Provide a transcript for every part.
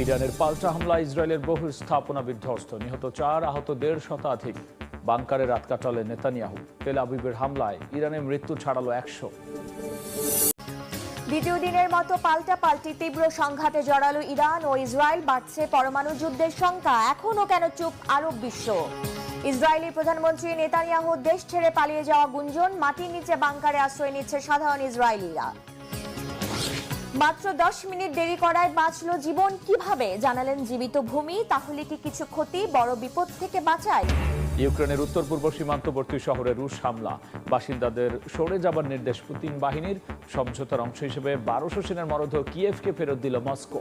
ইরানের পাল্টা হামলা ইসরায়েলের বহু স্থাপনা বিধ্বস্ত। নিহত চার আহত দেড় শতাধিক। বাংকারে রাত কাটালেন নেতানিয়াহু। তেল আবিবের হামলায় ইরানের মৃত্যু ছাড়ালো একশো। দ্বিতীয় দিনের মতো পাল্টা পাল্টি, তীব্র সংঘাতে জড়ালো ইরান ও ইসরায়েল, বাড়ছে পরমাণু যুদ্ধের সংখ্যা। এখনও কেন চুপ? আরব বিশ্ব। ইসরায়েলি প্রধানমন্ত্রী নেতানিয়াহু দেশ ছেড়ে পালিয়ে যাওয়া গুঞ্জন, মাটির নিচে বাংকারে আশ্রয় নিচ্ছে সাধারণ ইসরায়েলিরা। মাত্র দশ মিনিট দেরি করায় বাঁচলো জীবন কীভাবে? জানালেন জীবিত ভূমি। তাহলে কি কিছু ক্ষতি? বড় বিপদ থেকে বাঁচায়। ইউক্রেনের উত্তর পূর্ব সীমান্তবর্তী শহরে রুশ হামলা। বাসিন্দাদের সরে যাবার নির্দেশ পুতিন বাহিনীর। সমঝোতার অংশ হিসেবে বারোশো সেনার মরদেহ কিয়েভকে ফেরত দিল মস্কো।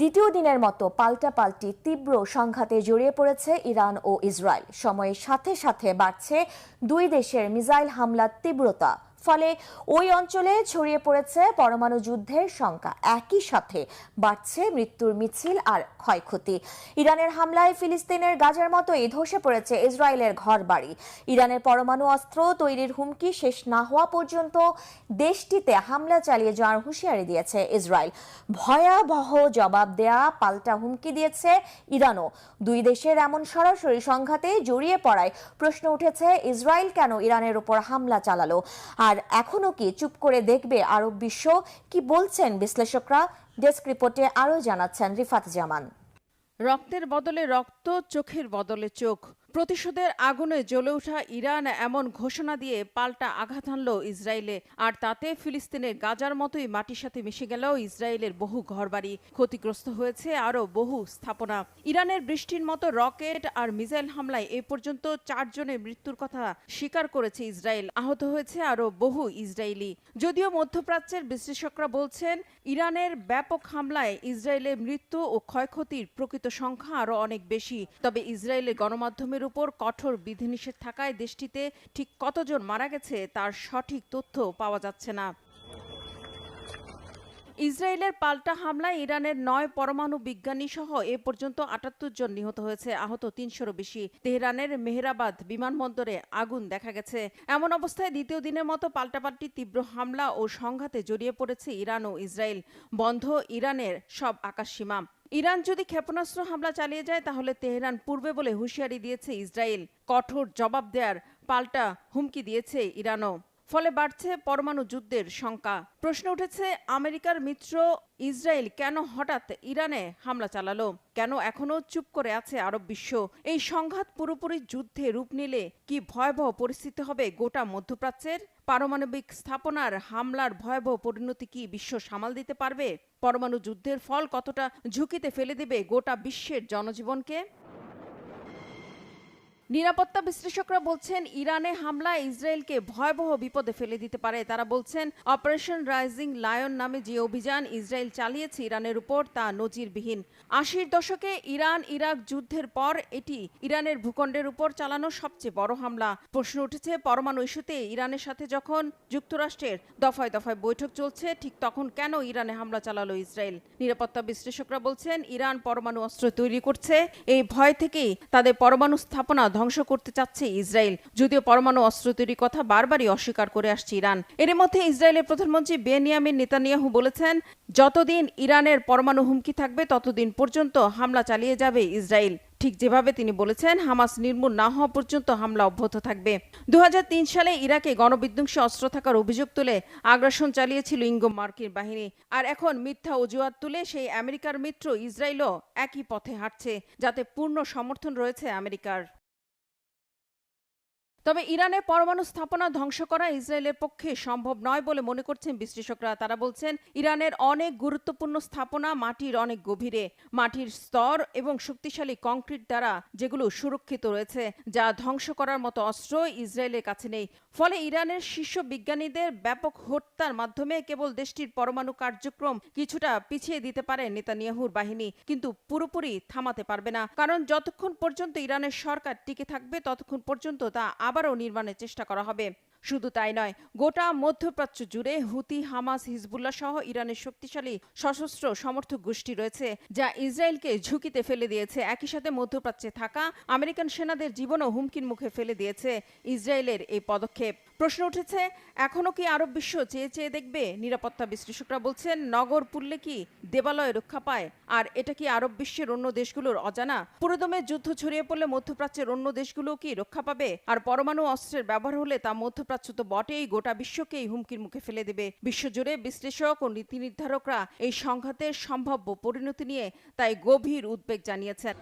দ্বিতীয় দিনের মতো পাল্টাপাল্টি তীব্র সংঘাতে জড়িয়ে পড়েছে ইরান ও ইসরায়েল। সময়ের সাথে সাথে বাড়ছে দুই দেশের মিসাইল হামলার তীব্রতা। ফলে ওই অঞ্চলে ছড়িয়ে পড়েছে পরমাণু যুদ্ধের সংখ্যা। একই সাথে বাড়ছে মৃত্যুর মিছিল আর ক্ষয়ক্ষতি। ইরানের হামলায় ফিলিস্তিনের গাজার মতোই ধসে পড়েছে ইসরায়েলের ঘরবাড়ি। ইরানের পরমাণু অস্ত্র তৈরির হুমকি শেষ না হওয়া পর্যন্ত দেশটিতে হামলা চালিয়ে যাওয়ার হুঁশিয়ারি দিয়েছে ইসরায়েল। ভয়াবহ জবাব দেয়া পাল্টা হুমকি দিয়েছে ইরানও। দুই দেশের এমন সরাসরি সংঘাতে জড়িয়ে পড়ায় প্রশ্ন উঠেছে, ইসরায়েল কেন ইরানের উপর হামলা চালালো? আর এখনও কি চুপ করে দেখবে আরব বিশ্ব? কি বলছেন বিশ্লেষকরা? ডেস্ক রিপোর্টে আরও জানাচ্ছেন রিফাত জামান। রক্তের বদলে রক্ত, চোখের বদলে চোখ। প্রতিশোধের আগুনে জ্বলে ওঠা ইরান এমন ঘোষণা দিয়ে পাল্টা আঘাত হানল ইসরায়েলে। আর তাতে ফিলিস্তিনের গাজার মতোই মাটির সাথে মিশে গেল ইসরায়েলের বহু ঘরবাড়ি। ক্ষতিগ্রস্ত হয়েছে আরও বহু স্থাপনা। ইরানের বৃষ্টির মতো রকেট আর মিসাইল হামলায় এ পর্যন্ত চারজনের মৃত্যুর কথা স্বীকার করেছে ইসরায়েল। আহত হয়েছে আরও বহু ইসরায়েলি। যদিও মধ্যপ্রাচ্যের বিশ্লেষকরা বলছেন, ইরানের ব্যাপক হামলায় ইসরায়েলের মৃত্যু ও ক্ষয়ক্ষতির প্রকৃত সংখ্যা আরও অনেক বেশি। তবে ইসরায়েলের গণমাধ্যমের উপর কঠোর বিধিনিষেধ থাকায় দেশটিতে ঠিক কতজন মারা গেছে তার সঠিক তথ্য পাওয়া যাচ্ছে না। ইসরায়েলের পাল্টা হামলায় ইরানের নয় পরমাণু বিজ্ঞানী সহ এ পর্যন্ত আটাত্তর জন নিহত হয়েছে, আহত তিনশোরও বেশি। তেহরানের মেহরাবাদ বিমানবন্দরে আগুন দেখা গেছে। এমন অবস্থায় দ্বিতীয় দিনের মতো পাল্টাপাল্টি তীব্র হামলা ও সংঘাতে জড়িয়ে পড়েছে ইরান ও ইসরায়েল। বন্ধ ইরানের সব আকাশসীমা। ইরান যদি ক্ষেপণাস্ত্র হামলা চালিয়ে যায়, তাহলে তেহরান পূর্বে বলে হুঁশিয়ারি দিয়েছে ইসরায়েল। কঠোর জবাব দেয়ার পাল্টা হুমকি দিয়েছে ইরানও। ফলে বাড়ছে পরমাণু যুদ্ধের শঙ্কা প্রশ্ন উঠেছে, আমেরিকার মিত্র ইসরায়েল কেন হঠাৎ ইরানে হামলা চালালো? কেন এখনও চুপ করে আছে আরব বিশ্ব? এই সংঘাত পুরোপুরি যুদ্ধে রূপ নিলে কি ভয়াবহ পরিস্থিতি হবে গোটা মধ্যপ্রাচ্যের? পারমাণবিক স্থাপনার হামলার ভয়াবহ পরিণতি কি বিশ্ব সামাল দিতে পারবে? পরমাণু যুদ্ধের ফল কতটা ঝুঁকিতে ফেলে দেবে গোটা বিশ্বের জনজীবনকে? নিরাপত্তা বিশ্লেষকরা বলছেন, ইরানে হামলা ইসরায়েলকে ভয়াবহ বিপদে ফেলে দিতে পারে। তারা বলছেন, অপারেশন রাইজিং লায়ন নামে যে অভিযান ইসরায়েল চালিয়েছে ইরানের উপর, তা নজিরবিহীন। আশির দশকে ইরান ইরাক যুদ্ধের পর এটি ইরানের ভূখণ্ডের উপর চালানো সবচেয়ে বড় হামলা। প্রশ্ন উঠেছে, পরমাণু ইস্যুতে ইরানের সাথে যখন যুক্তরাষ্ট্রের দফায় দফায় বৈঠক চলছে, ঠিক তখন কেন ইরানে হামলা চালালো ইসরায়েল? নিরাপত্তা বিশ্লেষকরা বলছেন, ইরান পরমাণু অস্ত্র তৈরি করছে, এই ভয় থেকেই তাদের পরমাণু স্থাপনা ধ্বংস করতে চাচ্ছে ইসরায়েল। যদিও পরমাণু অস্ত্র তৈরির কথা বারবারই অস্বীকার করে আসছে ইরান। এর মধ্যে ইসরায়েলের প্রধানমন্ত্রী বেনিয়ামিন নেতানিয়াহু বলেছেন, যতদিন ইরানের পরমাণু হুমকি থাকবে, ততদিন পর্যন্ত হামলা চালিয়ে যাবে ইসরায়েল। ঠিক যেভাবে তিনি বলেছেন, হামাস নির্মূল না হওয়া পর্যন্ত হামলা অব্যাহত থাকবে। দু হাজার তিন সালে ইরাকে গণবিধ্বংসী অস্ত্র থাকার অভিযোগ তুলে আগ্রাসন চালিয়েছিল ইঙ্গো মার্কিন বাহিনী। আর এখন মিথ্যা অজুহাত তুলে সেই আমেরিকার মিত্র ইসরায়েলও একই পথে হাঁটছে, যাতে পূর্ণ সমর্থন রয়েছে আমেরিকার। তবে ইরানের পরমাণু স্থাপনা ধ্বংস করা ইসরায়েলের পক্ষে সম্ভব নয় বলে মনে করছেন বিশ্লেষকরা। তারা বলছেন, ইরানের অনেক গুরুত্বপূর্ণ স্থাপনা মাটির অনেক গভীরে। মাটির স্তর এবং শক্তিশালী কংক্রিট দ্বারা যেগুলো সুরক্ষিত রয়েছে, যা ধ্বংস করার মতো অস্ত্র ইসরায়েলের কাছে নেই। ফলে ইরানের শীর্ষ বিজ্ঞানীদের ব্যাপক হত্যার মাধ্যমে কেবল দেশটির পরমাণু কার্যক্রম কিছুটা পিছিয়ে দিতে পারে নেতানিয়াহুর বাহিনী, কিন্তু পুরোপুরি থামাতে পারবে না। কারণ যতক্ষণ পর্যন্ত ইরানের সরকার টিকে থাকবে, ততক্ষণ পর্যন্ত তা আবারও নির্মাণের চেষ্টা করা হবে। শুধু তাই নয়, গোটা মধ্যপ্রাচ্য জুড়ে হুতি, হামাস, হিজবুল্লাহ সহ ইরানের শক্তিশালী সশস্ত্র সমর্থক গোষ্ঠী রয়েছে, যা ইসরায়েলকে ঝুঁকিতে ফেলে দিয়েছে। একই সাথে মধ্যপ্রাচ্যে থাকা আমেরিকান সেনাদের জীবনও হুমকির মুখে ফেলে দিয়েছে ইসরায়েলের এই পদক্ষেপ। প্রশ্ন উঠেছে, এখনও কি আরব বিশ্ব চেয়ে চেয়ে দেখবে? নিরাপত্তা বিশ্লেষকরা বলছেন, নগর পুরলে কি দেবালয় রক্ষা পায়? আর এটা কি আরব বিশ্বের অন্য দেশগুলোর অজানা? পুরোদমে যুদ্ধ ছড়িয়ে পড়লে মধ্যপ্রাচ্যের অন্য দেশগুলো কি রক্ষা পাবে? আর পরমাণু অস্ত্রের ব্যবহার হলে তা মধ্যপ্রাচ্য তো বটেই, গোটা বিশ্বকেই হুমকির মুখে ফেলে দেবে। বিশ্বজুড়ে বিশ্লেষক ও নীতি নির্ধারকরা এই সংঘাতের সম্ভাব্য পরিণতি নিয়ে তাই গভীর উদ্বেগ জানিয়েছেন।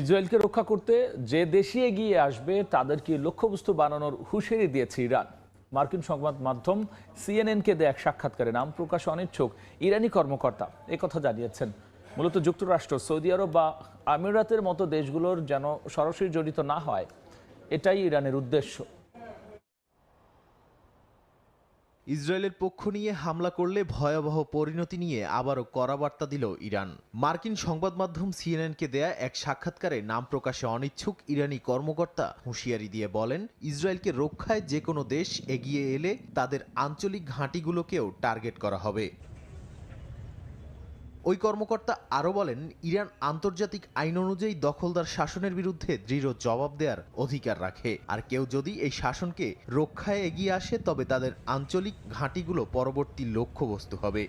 ইসরায়েলকে রক্ষা করতে যে দেশই এগিয়ে আসবে তাদেরকে লক্ষ্যবস্তু বানানোর হুঁশিয়ারি দিয়েছে ইরান? মার্কিন সংবাদ মাধ্যম সিএনএনকে দেয়া এক সাক্ষাৎকারে নাম প্রকাশ অনিচ্ছুক ইরানি কর্মকর্তা কথা জানিয়েছেন। মূলত যুক্তরাষ্ট্র, সৌদি আরব বা আমিরাতের মতো দেশগুলোর যেন সরাসরি জড়িত না হয়, এটাই ইরানের উদ্দেশ্য। ইসরায়েলের পক্ষ নিয়ে হামলা করলে ভয়াবহ পরিণতি নিয়ে আবারও কড়া বার্তা দিল ইরান। মার্কিন সংবাদ মাধ্যম সিএনএনকে দেয়া এক সাক্ষাৎকারে নাম প্রকাশে অনিচ্ছুক ইরানি কর্মকর্তা হুঁশিয়ারি দিয়ে বলেন, ইসরায়েলকে রক্ষায় যে কোনো দেশ এগিয়ে এলে তাদের আঞ্চলিক ঘাঁটিগুলোকেও টার্গেট করা হবে। ওই কর্মকর্তা আরও বলেন, ইরান আন্তর্জাতিক আইন অনুযায়ী দখলদার শাসনের বিরুদ্ধে দৃঢ় জবাব দেওয়ার অধিকার রাখে। আর কেউ যদি এই শাসনকে রক্ষায় এগিয়ে আসে, তবে তাদের আঞ্চলিক ঘাঁটিগুলো পরবর্তী লক্ষ্যবস্তু হবে।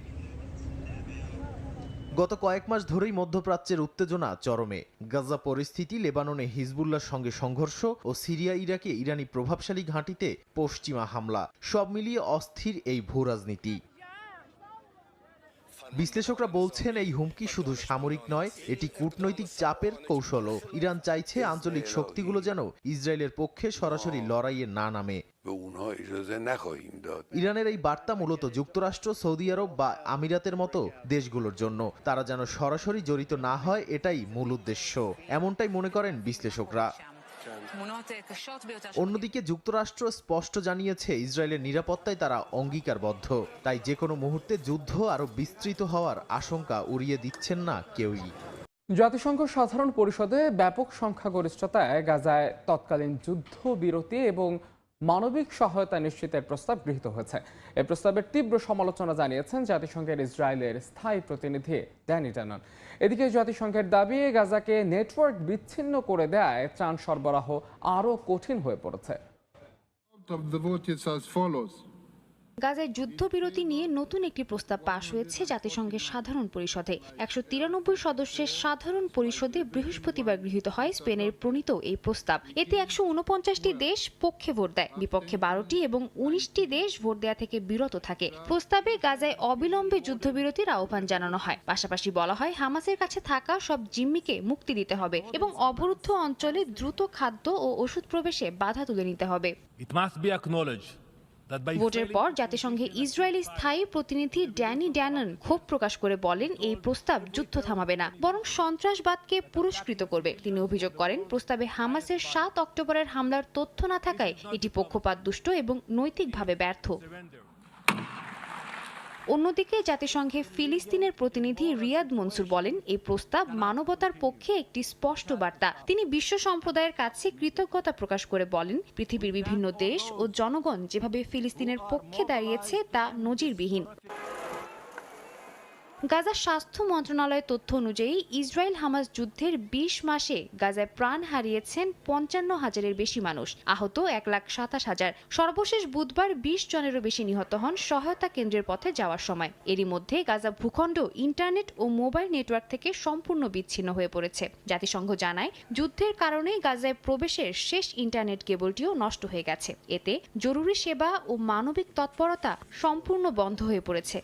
গত কয়েক মাস ধরেই মধ্যপ্রাচ্যের উত্তেজনা চরমে। গাজা পরিস্থিতি, লেবাননে হিজবুল্লাহর সঙ্গে সংঘর্ষ ও সিরিয়া, ইরাকে ইরানি প্রভাবশালী ঘাঁটিতে পশ্চিমা হামলা। সব মিলিয়ে অস্থির এই ভূরাজনীতি। বিশ্লেষকরা বলছেন এই হুমকি শুধু সামরিক নয়, এটি কূটনৈতিক চাপের কৌশলও। ইরান চাইছে আঞ্চলিক শক্তিগুলো যেন ইসরায়েলের পক্ষে সরাসরি লড়াইয়ে না নামে। ইরানের এই বার্তা মূলত যুক্তরাষ্ট্র, সৌদি আরব বা আমিরাতের মতো দেশগুলোর জন্য। তারা যেন সরাসরি জড়িত না হয়, এটাই মূল উদ্দেশ্য। এমনটাই মনে করেন বিশ্লেষকরা। অন্যদিকে যুক্তরাষ্ট্র স্পষ্ট জানিয়েছে ইসরায়েলের নিরাপত্তায় তারা অঙ্গীকারবদ্ধ। তাই যে কোনো মুহূর্তে যুদ্ধ আরও বিস্তৃত হওয়ার আশঙ্কা উড়িয়ে দিচ্ছেন না কেউই। জাতিসংঘ সাধারণ পরিষদে ব্যাপক সংখ্যাগরিষ্ঠতায় গাজায় তৎকালীন যুদ্ধ বিরতি এবং মানবিক সহায়তা নিশ্চিতের প্রস্তাব গৃহীত হয়েছে। এই প্রস্তাবের তীব্র সমালোচনা জানিয়েছেন জাতিসংঘের ইসরায়েলের স্থায়ী প্রতিনিধি ড্যানি টানন এদিকে জাতিসংঘের দাবি, গাজাকে নেটওয়ার্ক বিচ্ছিন্ন করে দেয় ত্রাণ সরবরাহ আরও কঠিন হয়ে পড়েছে। গাজায় যুদ্ধবিরতি নিয়ে নতুন একটি প্রস্তাব পাশ হয়েছে জাতিসংঘের সাধারণ পরিষদে। একশো তিরানব্বই সদস্যের সাধারণ পরিষদে বৃহস্পতিবার গৃহীত হয় স্পেনের প্রণীত এই প্রস্তাব। এতে একশো উনপঞ্চাশটি দেশ পক্ষে ভোট দেয়, বিপক্ষে বারোটি এবং উনিশটি দেশ ভোট দেয়া থেকে বিরত থাকে। প্রস্তাবে গাজায় অবিলম্বে যুদ্ধবিরতির আহ্বান জানানো হয়। পাশাপাশি বলা হয়, হামাসের কাছে থাকা সব জিম্মিকে মুক্তি দিতে হবে এবং অবরুদ্ধ অঞ্চলে দ্রুত খাদ্য ও ওষুধ প্রবেশে বাধা তুলে নিতে হবে। ভোটের পর জাতিসংঘে ইসরায়েলি স্থায়ী প্রতিনিধি ড্যানি ড্যানন ক্ষোভ প্রকাশ করে বলেন এই প্রস্তাব যুদ্ধ থামাবে না বরং সন্ত্রাসবাদকে পুরস্কৃত করবে। তিনি অভিযোগ করেন প্রস্তাবে হামাসের সাত অক্টোবরের হামলার তথ্য না থাকায় এটি পক্ষপাত দুষ্ট এবং নৈতিকভাবে ব্যর্থ। অন্যদিকে জাতিসংঘে ফিলিস্তিনের প্রতিনিধি রিয়াদ মনসুর বলেন, এই প্রস্তাব মানবতার পক্ষে একটি স্পষ্ট বার্তা। তিনি বিশ্ব সম্প্রদায়ের কাছে কৃতজ্ঞতা প্রকাশ করে বলেন, পৃথিবীর বিভিন্ন দেশ ও জনগণ যেভাবে ফিলিস্তিনের পক্ষে দাঁড়িয়েছে তা নজিরবিহীন। গাজার স্বাস্থ্য মন্ত্রণালয়ের তথ্য অনুযায়ী ইসরায়েল হামাস যুদ্ধের বিশ মাসে গাজায় প্রাণ হারিয়েছেন পঞ্চান্ন হাজারের বেশি মানুষ, আহত এক লাখ সাতাশ হাজার। সর্বশেষ বুধবার বিশ জনেরও বেশি নিহত হন সহায়তা কেন্দ্রের পথে যাওয়ার সময়। এরই মধ্যে গাজা ভূখণ্ড, ইন্টারনেট ও মোবাইল নেটওয়ার্ক থেকে সম্পূর্ণ বিচ্ছিন্ন হয়ে পড়েছে। জাতিসংঘ জানায়, যুদ্ধের কারণে গাজায় প্রবেশের শেষ ইন্টারনেট কেবলটিও নষ্ট হয়ে গেছে। এতে জরুরি সেবা ও মানবিক তৎপরতা সম্পূর্ণ বন্ধ হয়ে পড়েছে।